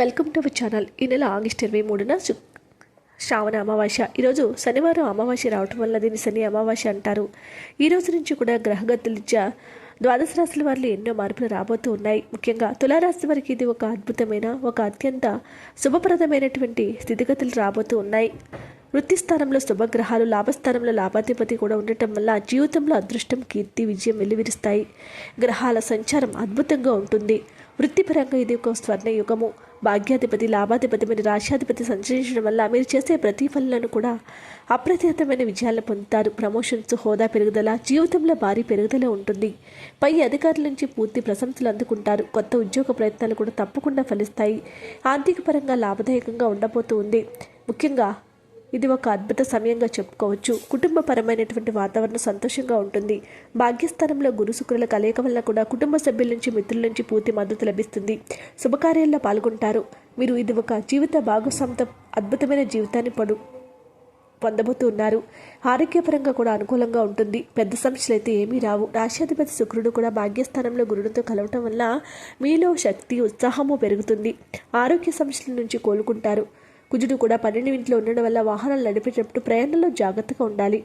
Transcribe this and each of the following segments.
Welcome to our channel. ఈ నెల August ఇరవై మూడున శ్రావణ అమావాస్య. ఈరోజు శనివారం అమావాస్య రావటం వల్ల దీన్ని శని అమావాస్య అంటారు. ఈ రోజు నుంచి కూడా గ్రహగతులిచ్చా ద్వాదశ రాశుల వారిలో ఎన్నో మార్పులు రాబోతూ ఉన్నాయి. ముఖ్యంగా తులారాశి వారికి ఇది ఒక అద్భుతమైన ఒక అత్యంత శుభప్రదమైనటువంటి స్థితిగతులు రాబోతూ ఉన్నాయి. వృత్తి స్థానంలో శుభగ్రహాలు లాభస్థానంలో లాభాధిపతి కూడా ఉండటం వల్ల జీవితంలో అదృష్టం కీర్తి విజయం వెల్లివిరుస్తాయి. గ్రహాల సంచారం అద్భుతంగా ఉంటుంది. వృత్తిపరంగా ఇది ఒక స్వర్ణ యుగము భాగ్యాధిపతి లాభాధిపతి మరియు రాష్ట్రాధిపతి సంచరించడం వల్ల మీరు చేసే ప్రతిఫలను కూడా అప్రతిహతమైన విజయాలను పొందుతారు. ప్రమోషన్స్ హోదా పెరుగుదల జీవితంలో భారీ పెరుగుదల ఉంటుంది. పై అధికారుల నుంచి పూర్తి ప్రశంసలు అందుకుంటారు. కొత్త ఉద్యోగ ప్రయత్నాలు కూడా తప్పకుండా ఫలిస్తాయి. ఆర్థిక పరంగా లాభదాయకంగా ఉండబోతూ ఉంది. ముఖ్యంగా ఇది ఒక అద్భుత సమయంగా చెప్పుకోవచ్చు. కుటుంబపరమైనటువంటి వాతావరణం సంతోషంగా ఉంటుంది. భాగ్యస్థానంలో గురుశుక్రుల కలయిక వల్ల కూడా కుటుంబ సభ్యుల నుంచి మిత్రుల నుంచి పూర్తి మద్దతు లభిస్తుంది. శుభకార్యాల్లో పాల్గొంటారు. మీరు ఇది ఒక జీవిత భాగస్వామితో అద్భుతమైన జీవితాన్ని పడు పొందబోతున్నారు ఆరోగ్యపరంగా కూడా అనుకూలంగా ఉంటుంది. పెద్ద సమస్యలు అయితే ఏమీ రావు. రాష్ట్రాధిపతి శుక్రుడు కూడా భాగ్యస్థానంలో గురుడితో కలవటం వల్ల మీలో శక్తి ఉత్సాహము పెరుగుతుంది. ఆరోగ్య సమస్యల నుంచి కోలుకుంటారు. కుజుడు కూడా పన్నెండు ఇంట్లో ఉండడం వల్ల వాహనాలు నడిపేటప్పుడు ప్రయాణంలో జాగ్రత్తగా ఉండాలి.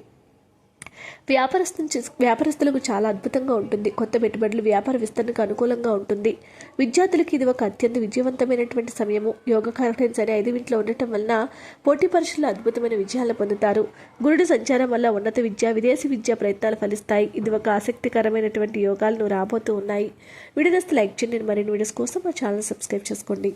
వ్యాపారస్తు వ్యాపారస్తులకు చాలా అద్భుతంగా ఉంటుంది. కొత్త పెట్టుబడులు వ్యాపార విస్తరణకు అనుకూలంగా ఉంటుంది. విద్యార్థులకు ఇది ఒక అత్యంత విజయవంతమైనటువంటి సమయము. యోగ కాన్ఫరెన్స్ సరే ఐదు ఇంట్లో ఉండటం వలన పోటీ పరీక్షలు అద్భుతమైన విజయాలు పొందుతారు. గురుడు సంచారం వల్ల ఉన్నత విద్య విదేశీ విద్యా ప్రయత్నాలు ఫలిస్తాయి. ఇది ఒక ఆసక్తికరమైనటువంటి యోగాలను రాబోతూ ఉన్నాయి. వీడియోస్ లైక్ చేయండి. మరిన్ని వీడియోస్ కోసం మా ఛానల్ సబ్స్క్రైబ్ చేసుకోండి.